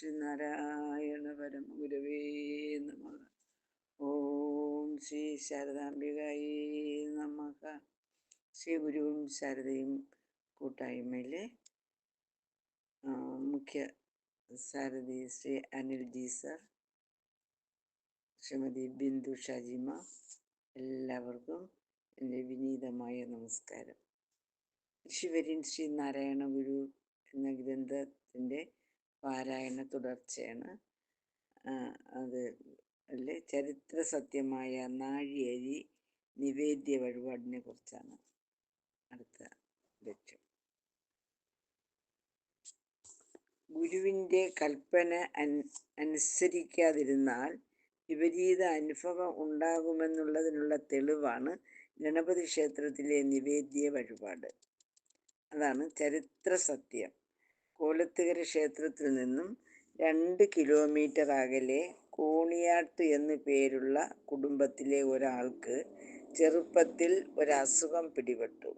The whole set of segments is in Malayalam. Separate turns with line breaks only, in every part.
ശ്രീനാരായണ പരം ഗുരവേ നമ. ഓം ശ്രീ ശാരദാംബികായി നമക ശ്രീ ഗുരുവും ശാരദയും കൂട്ടായ്മയിലെ മുഖ്യ സാരഥി ശ്രീ അനിൽ ജി സർ ശ്രീമതി ബിന്ദു ഷാജിമ എല്ലാവർക്കും എന്റെ വിനീതമായ നമസ്കാരം. ശിവരിൻ ശ്രീ നാരായണ ഗുരു എന്ന ഗ്രന്ഥത്തിന്റെ പാരായണ തുടർച്ചയാണ്. അത് അല്ലെ? ചരിത്ര സത്യമായ നാഴിയരി നിവേദ്യ വഴിപാടിനെ കുറിച്ചാണ് അടുത്ത ലക്ഷ്യം. ഗുരുവിന്റെ കൽപ്പന അനുസരിക്കാതിരുന്നാൽ വിപരീത അനുഭവം ഉണ്ടാകുമെന്നുള്ളതിനുള്ള തെളിവാണ് ഗണപതി ക്ഷേത്രത്തിലെ നിവേദ്യ വഴിപാട്. അതാണ് ചരിത്ര സത്യം. കോലത്തുകര ക്ഷേത്രത്തിൽ നിന്നും രണ്ട് കിലോമീറ്റർ അകലെ കോണിയാട്ട് എന്നു പേരുള്ള കുടുംബത്തിലെ ഒരാൾക്ക് ചെറുപ്പത്തിൽ ഒരസുഖം പിടിപെട്ടു.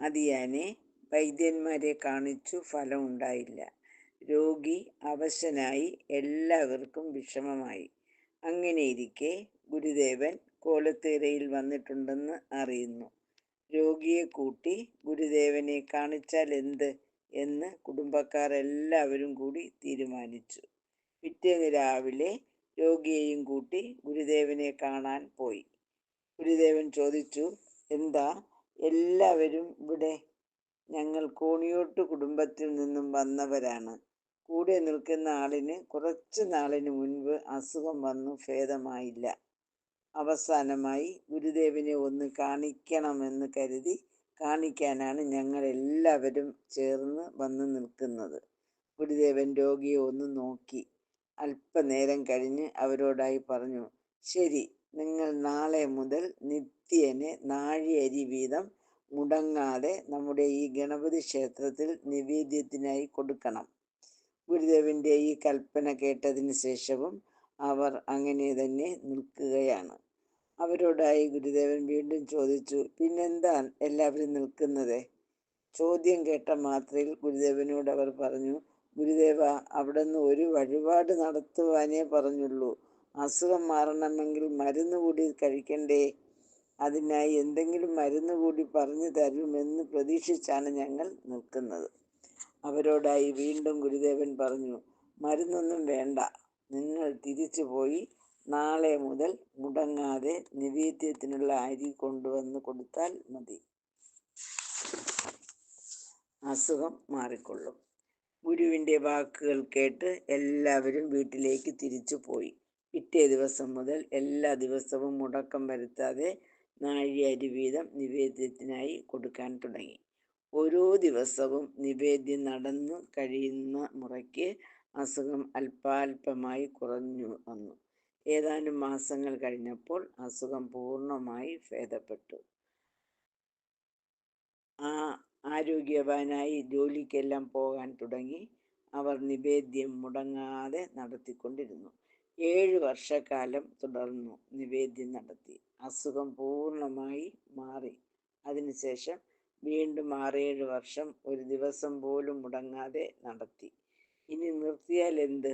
അതിയാനെ വൈദ്യന്മാരെ കാണിച്ചു ഫലം ഉണ്ടായില്ല. രോഗി അവശനായി എല്ലാവർക്കും വിഷമമായി. അങ്ങനെയിരിക്കെ ഗുരുദേവൻ കോലത്തേരയിൽ വന്നിട്ടുണ്ടെന്ന് അറിയുന്നു. രോഗിയെ കൂട്ടി ഗുരുദേവനെ കാണിച്ചാൽ എന്ത്? എന്ന് കുടുംബക്കാർ എല്ലാവരും കൂടി തീരുമാനിച്ചു. പിറ്റേന്ന് രാവിലെ രോഗിയെയും കൂട്ടി ഗുരുദേവനെ കാണാൻ പോയി. ഗുരുദേവൻ ചോദിച്ചു എന്താ? എല്ലാവരും ഇവിടെ? ഞങ്ങൾ കോണിയോട്ട് കുടുംബത്തിൽ നിന്നും വന്നവരാണ്. കൂടെ നിൽക്കുന്ന ആളിന് കുറച്ച് നാളിന് മുൻപ് അസുഖം വന്നു ഭേദമായില്ല. അവസാനമായി ഗുരുദേവനെ ഒന്ന് കാണിക്കണമെന്ന് കരുതി കാണിക്കാനാണ് ഞങ്ങൾ എല്ലാവരും ചേർന്ന് വന്ന് നിൽക്കുന്നത്. ഗുരുദേവൻ രോഗിയെ ഒന്ന് നോക്കി. അല്പനേരം കഴിഞ്ഞ് അവരോടായി പറഞ്ഞു ശരി നിങ്ങൾ നാളെ മുതൽ നിത്യന് നാഴിയരി വീതം മുടങ്ങാതെ നമ്മുടെ ഈ ഗണപതി ക്ഷേത്രത്തിൽ നിവേദ്യത്തിനായി കൊടുക്കണം. ഗുരുദേവന്റെ ഈ കൽപ്പന കേട്ടതിന് ശേഷവും അവർ അങ്ങനെ തന്നെ നിൽക്കുകയാണ്. അവരോടായി ഗുരുദേവൻ വീണ്ടും ചോദിച്ചു പിന്നെന്താ എല്ലാവരും നിൽക്കുന്നത്? ചോദ്യം കേട്ട മാത്രയിൽ ഗുരുദേവനോട് അവർ പറഞ്ഞു ഗുരുദേവ അവിടുന്ന് ഒരു വഴിപാട് നടത്തുവാനേ പറഞ്ഞുള്ളൂ. അസുഖം മാറണമെങ്കിൽ മരുന്ന് കൂടി കഴിക്കണ്ടേ? അതിനായി എന്തെങ്കിലും മരുന്ന് കൂടി പറഞ്ഞു തരുമെന്ന് പ്രതീക്ഷിച്ചാണ് ഞങ്ങൾ നിൽക്കുന്നത്. അവരോടായി വീണ്ടും ഗുരുദേവൻ പറഞ്ഞു മരുന്നൊന്നും വേണ്ട. നിങ്ങൾ തിരിച്ചു പോയി നാളെ മുതൽ മുടങ്ങാതെ നിവേദ്യത്തിനുള്ള അരി കൊണ്ടുവന്ന് കൊടുത്താൽ മതി. അസുഖം മാറിക്കൊള്ളും. ഗുരുവിന്റെ വാക്കുകൾ കേട്ട് എല്ലാവരും വീട്ടിലേക്ക് തിരിച്ചു പോയി. പിറ്റേ ദിവസം മുതൽ എല്ലാ ദിവസവും മുടക്കം വരുത്താതെ നാഴി അരി വീതം നിവേദ്യത്തിനായി കൊടുക്കാൻ തുടങ്ങി. ഓരോ ദിവസവും നിവേദ്യം നടന്നു കഴിയുന്ന മുറയ്ക്ക് അസുഖം അല്പാൽപമായി കുറഞ്ഞു വന്നു. ഏതാനും മാസങ്ങൾ കഴിഞ്ഞപ്പോൾ അസുഖം പൂർണമായി ഭേദപ്പെട്ടു. ആ ആരോഗ്യവാനായി ജോലിക്കെല്ലാം പോകാൻ തുടങ്ങി അവർ നിവേദ്യം മുടങ്ങാതെ നടത്തിക്കൊണ്ടിരുന്നു. ഏഴ് വർഷക്കാലം തുടർന്നു നിവേദ്യം നടത്തി. അസുഖം പൂർണമായി മാറി. അതിനുശേഷം വീണ്ടും ആറേഴ് വർഷം ഒരു ദിവസം പോലും മുടങ്ങാതെ നടത്തി. ഇനി നിർത്തിയാൽ എന്ത്?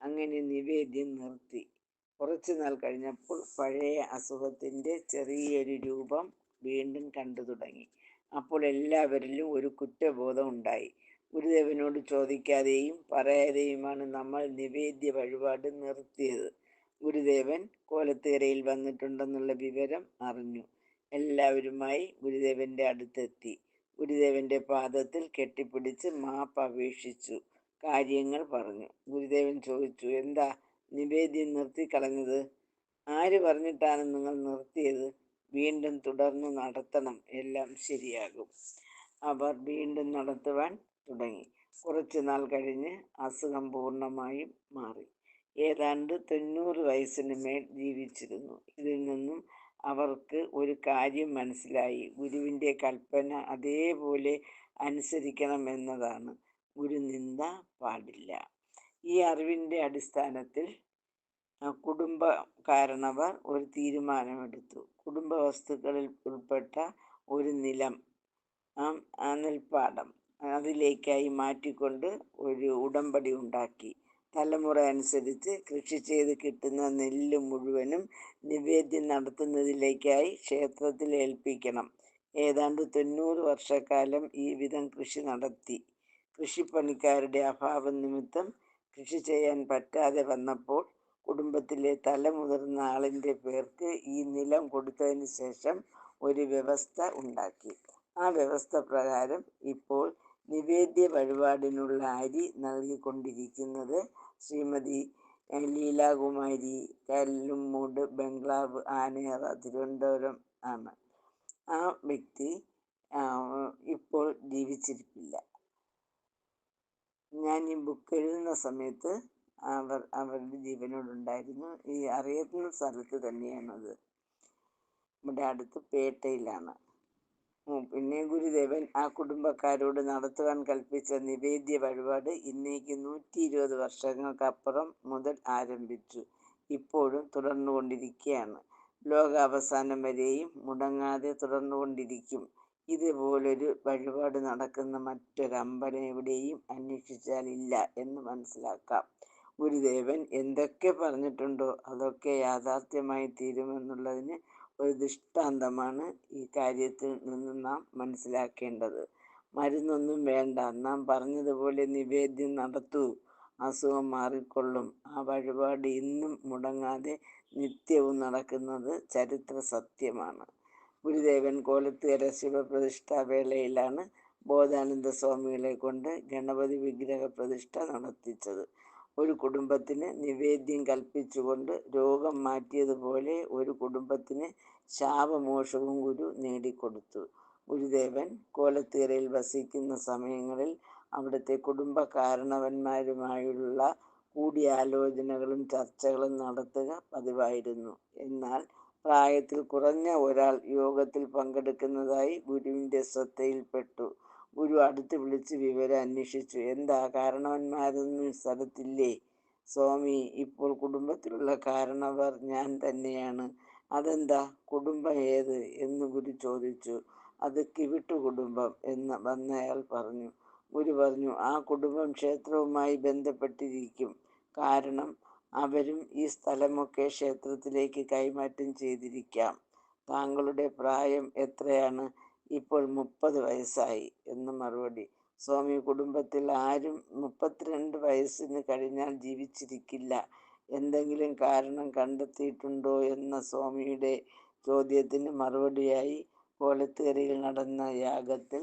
അങ്ങനെ നിവേദ്യം നിർത്തി. കുറച്ചു നാൾ കഴിഞ്ഞപ്പോൾ പഴയ അസുഖത്തിന്റെ ചെറിയൊരു രൂപം വീണ്ടും കണ്ടു തുടങ്ങി. അപ്പോൾ എല്ലാവരിലും ഒരു കുറ്റബോധം ഉണ്ടായി. ഗുരുദേവനോട് ചോദിക്കാതെയും പറയാതെയുമാണ് നമ്മൾ നിവേദ്യ വഴിപാട് നിർത്തിയത്. ഗുരുദേവൻ കോലത്തേരയിൽ വന്നിട്ടുണ്ടെന്നുള്ള വിവരം അറിഞ്ഞു. എല്ലാവരുമായി ഗുരുദേവന്റെ അടുത്തെത്തി. ഗുരുദേവന്റെ പാദത്തിൽ കെട്ടിപ്പിടിച്ച് മാപ്പ് അപേക്ഷിച്ചു. കാര്യങ്ങൾ പറഞ്ഞു. ഗുരുദേവൻ ചോദിച്ചു എന്താ നിവേദ്യം നിർത്തിക്കളഞ്ഞത്. ആര് പറഞ്ഞിട്ടാണ് നിങ്ങൾ നിർത്തിയത്? വീണ്ടും തുടർന്ന് നടത്തണം. എല്ലാം ശരിയാകും. അവർ വീണ്ടും നടത്തുവാൻ തുടങ്ങി. കുറച്ചു നാൾ കഴിഞ്ഞ് അസുഖം പൂർണമായും മാറി. ഏതാണ്ട് തൊണ്ണൂറ് വയസ്സിന് മേൽ ജീവിച്ചിരുന്നു. ഇതിൽ നിന്നും അവർക്ക് ഒരു കാര്യം മനസ്സിലായി. ഗുരുവിന്റെ കൽപ്പന അതേപോലെ അനുസരിക്കണം എന്നതാണ് ഗുരുനിന്ദ പാടില്ല. ഈ അറിവിന്റെ അടിസ്ഥാനത്തിൽ കുടുംബക്കാരണവർ ഒരു തീരുമാനമെടുത്തു. കുടുംബ വസ്തുക്കളിൽ ഉൾപ്പെട്ട ഒരു നിലം നെൽപ്പാടം അതിലേക്കായി മാറ്റിക്കൊണ്ട് ഒരു ഉടമ്പടി ഉണ്ടാക്കി. തലമുറ അനുസരിച്ച് കൃഷി ചെയ്ത് കിട്ടുന്ന നെല്ല് മുഴുവനും നിവേദ്യം നടത്തുന്നതിലേക്കായി ക്ഷേത്രത്തിൽ ഏൽപ്പിക്കണം. ഏതാണ്ട് തൊണ്ണൂറ് വർഷക്കാലം ഈ വിധം കൃഷി നടത്തി. കൃഷിപ്പണിക്കാരുടെ അഭാവം നിമിത്തം കൃഷി ചെയ്യാൻ പറ്റാതെ വന്നപ്പോൾ കുടുംബത്തിലെ തലമുതിർന്ന ആളിന്റെ പേർക്ക് ഈ നിലം കൊടുത്തതിന് ശേഷം ഒരു വ്യവസ്ഥ ഉണ്ടാക്കി. ആ വ്യവസ്ഥ പ്രകാരം ഇപ്പോൾ നിവേദ്യ വഴിപാടിനുള്ള അരി നൽകിക്കൊണ്ടിരിക്കുന്നത് ശ്രീമതി ലീലാകുമാരി കല്ലുമ്മൂട് ബംഗ്ലാവ് ആനയറ തിരുവനന്തപുരം ആണ്. ആ വ്യക്തി ഇപ്പോൾ ജീവിച്ചിരിപ്പില്ല. ഞാൻ ഈ ബുക്ക് എഴുതുന്ന സമയത്ത് അവർ അവരുടെ ജീവനോടുണ്ടായിരുന്നു. ഈ അറിയുന്ന സ്ഥലത്ത് തന്നെയാണത്. ഇവിടെ അടുത്ത് പേട്ടയിലാണ്. പിന്നെ ഗുരുദേവൻ ആ കുടുംബക്കാരോട് നടത്തുവാൻ കൽപ്പിച്ച നിവേദ്യ വഴിപാട് ഇന്നേക്ക് നൂറ്റി ഇരുപത് വർഷങ്ങൾക്കപ്പുറം മുതൽ ആരംഭിച്ചു. ഇപ്പോഴും തുടർന്നുകൊണ്ടിരിക്കുകയാണ്. ലോകാവസാനം വരെയും മുടങ്ങാതെ തുടർന്നുകൊണ്ടിരിക്കും. ഇതുപോലൊരു വഴിപാട് നടക്കുന്ന മറ്റൊരമ്പലം എവിടെയും അന്വേഷിച്ചാലില്ല എന്ന് മനസ്സിലാക്കാം. ഗുരുദേവൻ എന്തൊക്കെ പറഞ്ഞിട്ടുണ്ടോ അതൊക്കെ യാഥാർത്ഥ്യമായി തീരുമെന്നുള്ളതിന് ഒരു ദൃഷ്ടാന്തമാണ് ഈ കാര്യത്തിൽ നിന്ന് നാം മനസ്സിലാക്കേണ്ടത്. മരുന്നൊന്നും വേണ്ട. നാം പറഞ്ഞതുപോലെ നിവേദ്യം നടത്തൂ. അസുഖം മാറിക്കൊള്ളും. ആ വഴിപാട് ഇന്നും മുടങ്ങാതെ നിത്യവും നടക്കുന്നത് ചരിത്ര സത്യമാണ്. ഗുരുദേവൻ കോലത്തുകര ശിവപ്രതിഷ്ഠാ വേളയിലാണ് ബോധാനന്ദ സ്വാമികളെ കൊണ്ട് ഗണപതി വിഗ്രഹ പ്രതിഷ്ഠ നടത്തിച്ചത്. ഒരു കുടുംബത്തിന് നിവേദ്യം കൽപ്പിച്ചുകൊണ്ട് രോഗം മാറ്റിയതുപോലെ ഒരു കുടുംബത്തിന് ശാപമോഷവും ഗുരു നേടിക്കൊടുത്തു. ഗുരുദേവൻ കോലത്തീറയിൽ വസിക്കുന്ന സമയങ്ങളിൽ അവിടുത്തെ കുടുംബ കാരണവന്മാരുമായുള്ള കൂടിയാലോചനകളും ചർച്ചകളും നടത്തുക പതിവായിരുന്നു. എന്നാൽ പ്രായത്തിൽ കുറഞ്ഞ ഒരാൾ യോഗത്തിൽ പങ്കെടുക്കുന്നതായി ഗുരുവിന്റെ ശ്രദ്ധയിൽപ്പെട്ടു. ഗുരു അടുത്ത് വിളിച്ച് വിവരം അന്വേഷിച്ചു. എന്താ? കാരണവന്മാരൊന്നും സ്ഥലത്തില്ലേ? സ്വാമി ഇപ്പോൾ കുടുംബത്തിലുള്ള കാരണവർ ഞാൻ തന്നെയാണ്. അതെന്താ? കുടുംബം ഏത്? എന്ന് ഗുരു ചോദിച്ചു. അത് കിവിട്ടു കുടുംബം എന്ന് വന്നയാൾ പറഞ്ഞു. ഗുരു പറഞ്ഞു ആ കുടുംബം ക്ഷേത്രവുമായി ബന്ധപ്പെട്ടിരിക്കും. കാരണം അവരും ഈ സ്ഥലമൊക്കെ ക്ഷേത്രത്തിലേക്ക് കൈമാറ്റം ചെയ്തിരിക്കാം. താങ്കളുടെ പ്രായം എത്രയാണ്? ഇപ്പോൾ മുപ്പത് വയസ്സായി. എന്ന് മറുപടി. സ്വാമി കുടുംബത്തിൽ ആരും മുപ്പത്തിരണ്ട് വയസ്സിന് കഴിഞ്ഞാൽ ജീവിച്ചിരിക്കില്ല. എന്തെങ്കിലും കാരണം കണ്ടെത്തിയിട്ടുണ്ടോ എന്ന സ്വാമിയുടെ ചോദ്യത്തിന് മറുപടിയായി കോലത്തേറിയിൽ നടന്ന യാഗത്തിൽ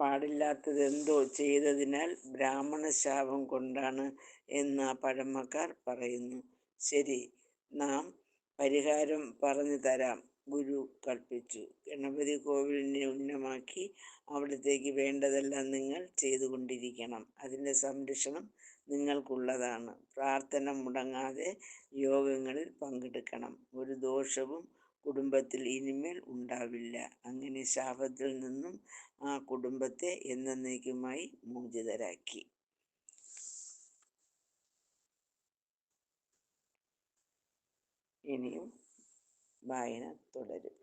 പാടില്ലാത്തത് എന്തോ ചെയ്തതിനാൽ ബ്രാഹ്മണ ശാപം കൊണ്ടാണ് എന്ന് ആ പഴമക്കാർ പറയുന്നു. ശരി നാം പരിഹാരം പറഞ്ഞു തരാം. ഗുരു കൽപ്പിച്ചു. ഗണപതി കോവിലിനെ ഉന്നമാക്കി അവിടത്തേക്ക് വേണ്ടതെല്ലാം നിങ്ങൾ ചെയ്തുകൊണ്ടിരിക്കണം. അതിന്റെ സംരക്ഷണം നിങ്ങൾക്കുള്ളതാണ്. പ്രാർത്ഥന മുടങ്ങാതെ യോഗങ്ങളിൽ പങ്കെടുക്കണം. ഒരു ദോഷവും കുടുംബത്തിൽ ഇനിമേൽ ഉണ്ടാവില്ല. അങ്ങനെ ശാപത്തിൽ നിന്നും ആ കുടുംബത്തെ എന്നേക്കുമായി മോചിതരാക്കി. ഇനിയും വായന തുടരും.